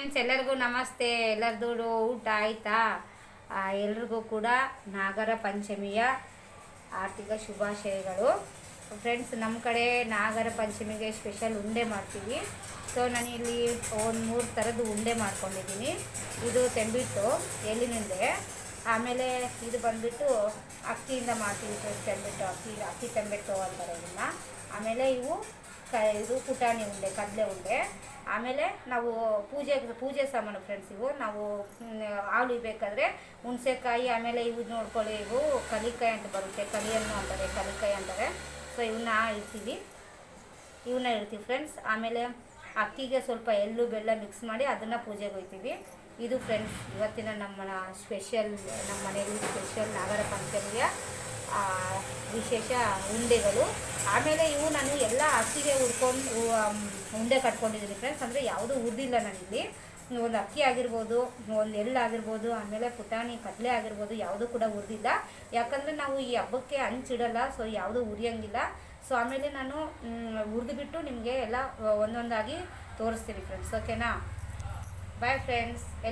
Friends ಎಲ್ಲರಿಗೂ ನಮಸ್ತೆ. ಎಲ್ಲರದು ಊಟ ಆಯಿತಾ? ಎಲ್ರಿಗೂ ಕೂಡ ನಾಗರ ಪಂಚಮಿಯ ಆರ್ಥಿಕ ಶುಭಾಶಯಗಳು. ಫ್ರೆಂಡ್ಸ್ ನಮ್ಮ ಕಡೆ ನಾಗರ ಪಂಚಮಿಗೆ ಸ್ಪೆಷಲ್ ಉಂಡೆ ಮಾಡ್ತೀವಿ. ಸೊ ನಾನು ಇಲ್ಲಿ ಒಂದು ಮೂರು ಥರದ್ದು ಉಂಡೆ ಮಾಡ್ಕೊಂಡಿದ್ದೀನಿ. ಇದು ತೆಂಬಿಟ್ಟು ಎಳ್ಳಿನುಂಡೆ ಆಮೇಲೆ ಇದು ಬಂದುಬಿಟ್ಟು ಅಕ್ಕಿಯಿಂದ ಮಾಡ್ತೀವಿ ಫ್ರೆಂಡ್ಸ್ ತೆಂಬಿಟ್ಟು ಅಕ್ಕಿ ಅಕ್ಕಿ ತೆಂಬಿಟ್ಟು ಅಂತಾರೆ ಇದನ್ನು. ಆಮೇಲೆ ಇವು ಕ ಇದು ಪುಟಾಣಿ ಉಂಡೆ, ಕಡಲೆ ಉಂಡೆ. ಆಮೇಲೆ ನಾವು ಪೂಜೆ ಪೂಜೆ ಸಾಮಾನು ಫ್ರೆಂಡ್ಸ್ ಇವು. ನಾವು ಹಾಲು ಬೇಕಾದರೆ ಹುಣಸೆಕಾಯಿ, ಆಮೇಲೆ ಇವು ನೋಡ್ಕೊಳ್ಳಿ, ಇವು ಕಲಿಕಾಯಿ ಅಂತ ಬರುತ್ತೆ. ಕಲಿಯನ್ನು ಅಂತಾರೆ, ಕಲಿಕಾಯಿ ಅಂತಾರೆ. ಸೊ ಇವನ್ನ ಇಡ್ತೀವಿ. ಇವನ್ನ ಇಡ್ತೀವಿ ಫ್ರೆಂಡ್ಸ್ ಆಮೇಲೆ ಅಕ್ಕಿಗೆ ಸ್ವಲ್ಪ ಎಳ್ಳು, ಬೆಲ್ಲ ಮಿಕ್ಸ್ ಮಾಡಿ ಅದನ್ನು ಪೂಜೆಗೆ ಹೋಗ್ತೀವಿ ಇದು ಫ್ರೆಂಡ್ಸ್ ಇವತ್ತಿನ ನಮ್ಮ ಸ್ಪೆಷಲ್ ನಮ್ಮ ಮನೆಯಲ್ಲಿ ಸ್ಪೆಷಲ್ ನಾಗರ ಪಂಚಮಿಯ ವಿಶೇಷ ಉಂಡೆಗಳು. ಆಮೇಲೆ ಇವು ನಾನು ಎಲ್ಲ ಅಕ್ಕಿಗೆ ಹುರ್ಕೊಂಡು ಉಂಡೆ ಕಟ್ಕೊಂಡಿದ್ದೀನಿ ಫ್ರೆಂಡ್ಸ್ ಅಂದರೆ ಯಾವುದೂ ಉರಿದಿಲ್ಲ ನಾನಿಲ್ಲಿ. ಒಂದು ಅಕ್ಕಿ ಆಗಿರ್ಬೋದು, ಒಂದು ಎಳ್ಳು ಆಗಿರ್ಬೋದು, ಆಮೇಲೆ ಪುಟಾಣಿ, ಕಡಲೆ ಆಗಿರ್ಬೋದು, ಯಾವುದೂ ಕೂಡ ಉರಿದಿಲ್ಲ. ಯಾಕಂದರೆ ನಾವು ಈ ಹಬ್ಬಕ್ಕೆ ಹಂಚಿಡಲ್ಲ ಸೊ ಯಾವುದೂ ಉರಿಯಂಗಿಲ್ಲ. ಸೊ ಆಮೇಲೆ ನಾನು ಹುರಿದುಬಿಟ್ಟು ನಿಮಗೆ ಎಲ್ಲ, ಒಂದೊಂದಾಗಿ ತೋರಿಸ್ತೀನಿ ಫ್ರೆಂಡ್ಸ್ ಓಕೆನಾ ಬಾಯ್ ಫ್ರೆಂಡ್ಸ್